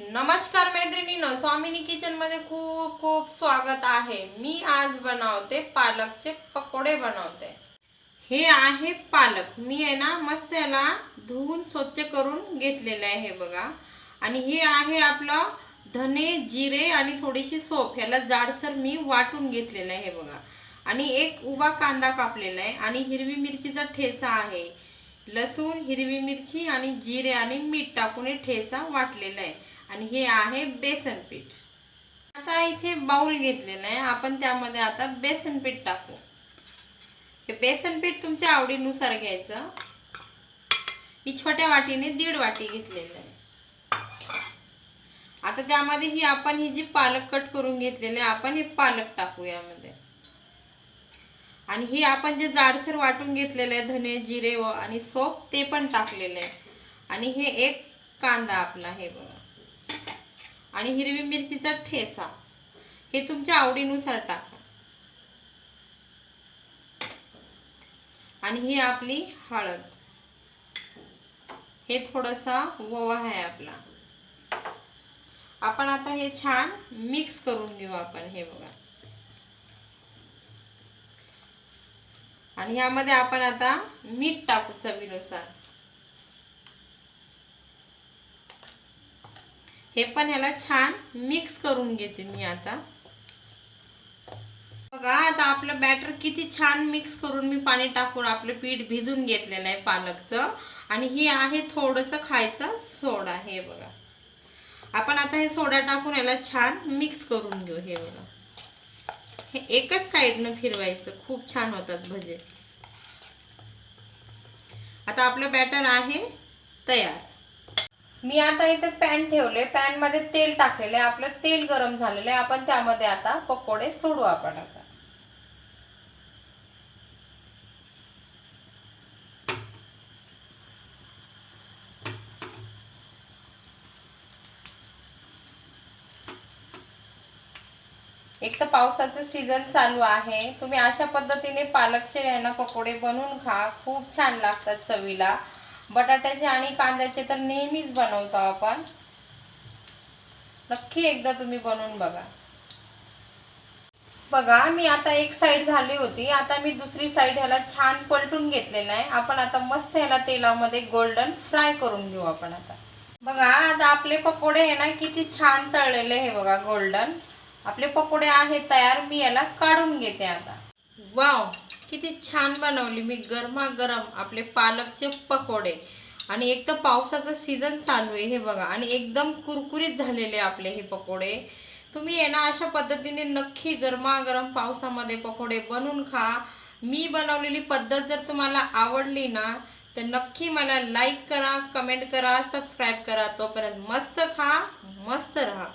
नमस्कार मैत्रिणीनो स्वामिनी किचनमध्ये खूप खूप स्वागत आहे. मी आज बनवते पालकचे पकोडे बनवते. हे आहे पालक. मी आहे ना मस्त याला धुवून स्वच्छ करून घेतलेले आहे हे बघा. आणि हे आहे आपलं धने जिरे आणि थोडीशी सोप. ह्याला जाडसर मी वाटून घेतलेलं आहे हे बघा. आणि एक उभा कांदा कापलेला आहे आणि हिरवी मिरचीचा ठेसा आहे. लसूण हिरवी मिरची आणि जिरे आणि मीठ टाकून हे ठेसा वाटलेला आहे. आणि हे आहे बेसन पीठ. आता इथे बाउल घेतलेलं आहे. आपण त्यामध्ये आता बेसन पीठ टाकू. हे बेसन पीठ तुमच्या आवडीनुसार घ्यायचं. ही छोट्या वाटीने दीड वाटी घेतलेलं आहे. आता त्यामध्ये ही आपण ही जी पालक कट करून घेतलेली आहे आपण हे पालक टाकू यामध्ये. आणि हे आपण जे जाडसर वाटून घेतलेले आहे धने जिरे व आणि सोप ते पण टाकलेले आहे. आणि हे एक कांदा आपला हे बघा. आणि हिरवी मिरचीचा ठेसा हे तुमच्या आवडीनुसार टाका. आणि ही आपली हळद. हे थोडासा ओवा आहे आपला. आपण आता हे छान मिक्स करून घेऊ आपण हे बघा. आणि ह्यामध्ये आपण आता मीठ टाकू चवीनुसार. हे पण ह्याला छान मिक्स करून घेते मी आता. बघा आता आपलं बॅटर किती छान मिक्स करून मी पाणी टाकून आपलं पीठ भिजून घेतलेलं आहे पालकचं. आणि हे आहे थोडंसं खायचं सोडा हे बघा. आपण आता हे सोडा टाकून याला छान मिक्स करून घेऊ हे बघा. हे एकच साईडनं फिरवायचं खूप छान होतात भजे. आता आपलं बॅटर आहे तयार. मी आता इथे पॅन ठेवले. पॅनमध्ये तेल टाकलेलं आहे. आपलं तेल गरम झालेलं आहे. आपण त्यामध्ये आता पकोडे सोडू आपण आता. एक तर पावसाचं सीझन चालू आहे. तुम्ही अशा पद्धतीने पालकचे ह्यांना पकोडे बनवून खा. खूप छान लागतात चवीला. बटाट्याचे आणि कांद्याचे तर नेहमीच बनवतो आपण. नक्की एकदा तुम्ही बनवून बघा. बघा मी आता एक साईड झाली होती. आता मी दुसरी साईड ह्याला छान पलटून घेतलेलं आहे. आपण आता मस्त ह्याला तेलामध्ये गोल्डन फ्राय करून घेऊ आपण आता. बघा आता आपले पकोडे आहे ना किती छान तळलेले हे बघा गोल्डन आपले पकोडे आहेत तयार. मी याला काढून घेते आता. वाव किती छान बनवली मी गरमागरम आपले पालकचे पकोडे. आणि एक तर पावसाचा सीझन चालू आहे हे बघा. आणि एकदम कुरकुरीत झालेले आपले हे पकोडे. तुम्ही आहे ना अशा पद्धतीने नक्की गरमागरम पावसामध्ये पकोडे बनवून खा. मी बनवलेली पद्धत जर तुम्हाला आवडली ना तर नक्की मला लाईक करा कमेंट करा सबस्क्राईब करा. तोपर्यंत मस्त खा मस्त राहा.